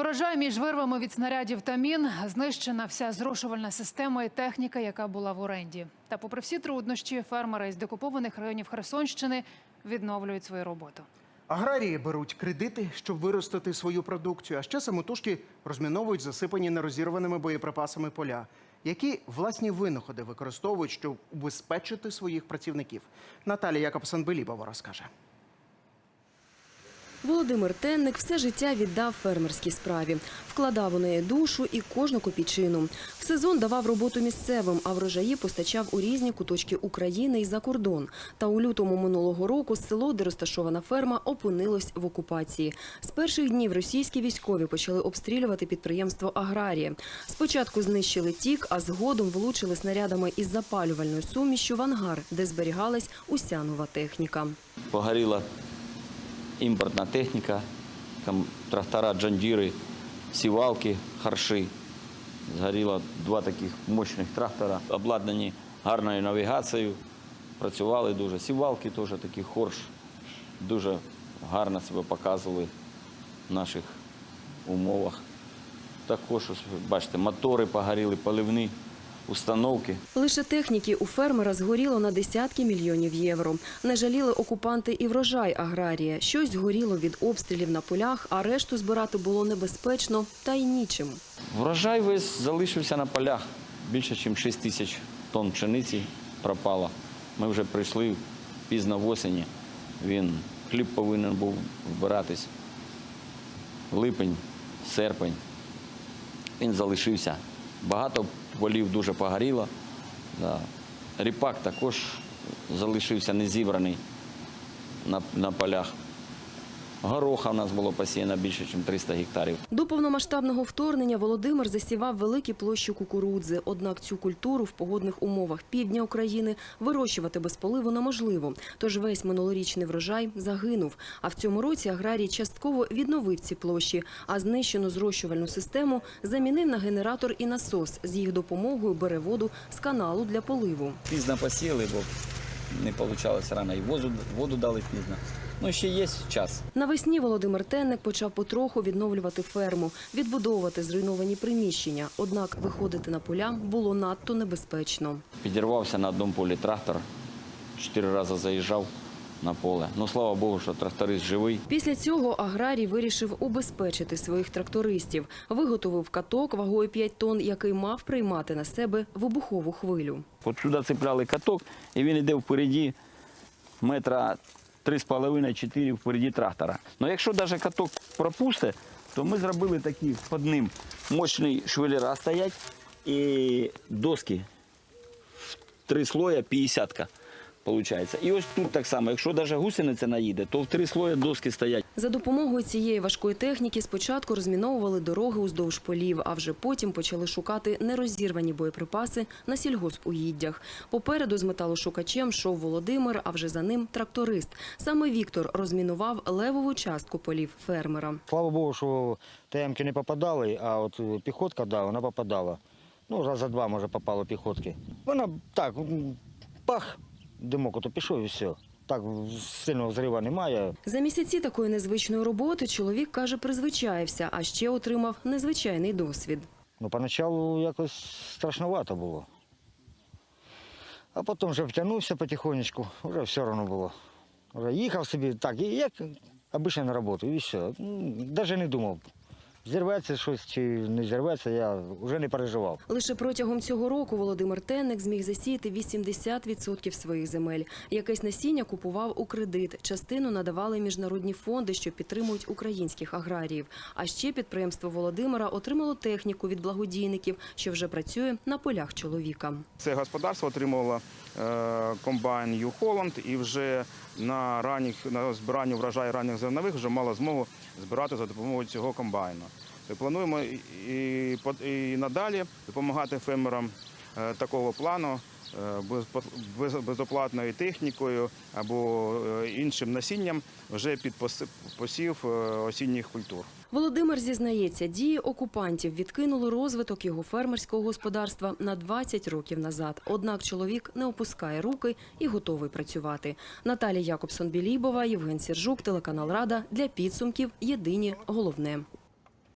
Врожай між вирвами від снарядів та мін знищена вся зрошувальна система і техніка, яка була в оренді. Та, попри всі труднощі, фермери із декупованих районів Херсонщини відновлюють свою роботу. Аграрії беруть кредити, щоб виростити свою продукцію, а ще самотужки розміновують засипані нерозірваними боєприпасами поля. Які власні винаходи використовують, щоб убезпечити своїх працівників? Наталія Якобсон-Белібова розкаже. Володимир Тенник все життя віддав фермерській справі, вкладав у неї душу і кожну копійчину. В сезон давав роботу місцевим, а врожаї постачав у різні куточки України і за кордон. Та у лютому минулого року село, де розташована ферма, опинилось в окупації. З перших днів російські військові почали обстрілювати підприємство Аграрія. Спочатку знищили тік, а згодом влучили снарядами із запалювальною сумішю в ангар, де зберігалась уся нова техніка. Погоріла імпортна техніка, там трактора, джандіри, сівалки, харши. Згоріло два таких мощних трактора, обладнані гарною навігацією. Працювали дуже. Сівалки теж такі хорш, дуже гарно себе показували в наших умовах. Також, бачите, мотори погоріли, поливні установки. Лише техніки у фермера згоріло на десятки мільйонів євро. Не жаліли окупанти і врожай аграрія. Щось згоріло від обстрілів на полях, а решту збирати було небезпечно та й нічим. Врожай весь залишився на полях. Більше, ніж 6 тисяч тонн пшениці пропало. Ми вже прийшли пізно в осені. Він хліб повинен був вбиратись. Липень, серпень. Він залишився. Багато полів дуже погоріло. Да. Ріпак також залишився незібраний на, на полях. Гороха в нас було посіяно більше, ніж 300 гектарів. До повномасштабного вторгнення Володимир засівав великі площі кукурудзи. Однак цю культуру в погодних умовах півдня України вирощувати без поливу неможливо. Тож весь минулорічний врожай загинув. А в цьому році аграрій частково відновив ці площі, а знищену зрощувальну систему замінив на генератор і насос. З їх допомогою бере воду з каналу для поливу. Пізно посіяли, бо не вийшло рано. І воду, воду дали пізно. Ну, ще є час. Навесні Володимир Тенник почав потроху відновлювати ферму, відбудовувати зруйновані приміщення. Однак виходити на поля було надто небезпечно. Підірвався на одному полі трактор, чотири рази заїжджав на поле. Ну, слава Богу, що тракторист живий. Після цього аграрій вирішив убезпечити своїх трактористів. Виготовив каток вагою 5 тонн, який мав приймати на себе вибухову хвилю. От сюди цепляли каток, і він йде впереді метра 3,5-4 впереді трактора. Ну якщо навіть каток пропусте, то ми зробили такі під ним мощні швелера стоять і доски три слоя 50-ка. Получається. І ось тут так само, якщо навіть гусениця наїде, то в три слої доски стоять. За допомогою цієї важкої техніки спочатку розміновували дороги уздовж полів, а вже потім почали шукати нерозірвані боєприпаси на сільгоспугіддях. Попереду з металошукачем йшов Володимир, а вже за ним тракторист. Саме Віктор розмінував левову частку полів фермера. Слава Богу, що ТМки не попадали, а от е, піхотка, да, вона попадала. Ну, раз за два, може, попало піхотки. Вона так, пах, димок ото пішов і все. Так сильного зрива немає. За місяці такої незвичної роботи чоловік каже, призвичаєвся, а ще отримав незвичайний досвід. Ну, поначалу якось страшновато було. А потім вже втягнувся потихонечку, вже все одно було. Вже їхав собі так, як обично на роботу, і все. Навіть не думав. Зірветься щось чи не зірветься, я вже не переживав. Лише протягом цього року Володимир Тенник зміг засіяти 80% своїх земель. Якесь насіння купував у кредит. Частину надавали міжнародні фонди, що підтримують українських аграріїв. А ще підприємство Володимира отримало техніку від благодійників, що вже працює на полях чоловіка. Це господарство отримувало е, комбайн Ю Холланд і вже на ранніх на збиранні врожаю ранніх зернових вже мало змогу збирати за допомогою цього комбайну. І плануємо і, і, надалі допомагати фермерам е, такого плану е, без- без- безоплатною технікою або е, іншим насінням вже під посів е, осінніх культур. Володимир зізнається, дії окупантів відкинули розвиток його фермерського господарства на 20 років назад. Однак чоловік не опускає руки і готовий працювати. Наталія Якобсон-Білібова, Євген Сіржук, телеканал Рада для підсумків. Єдині головне.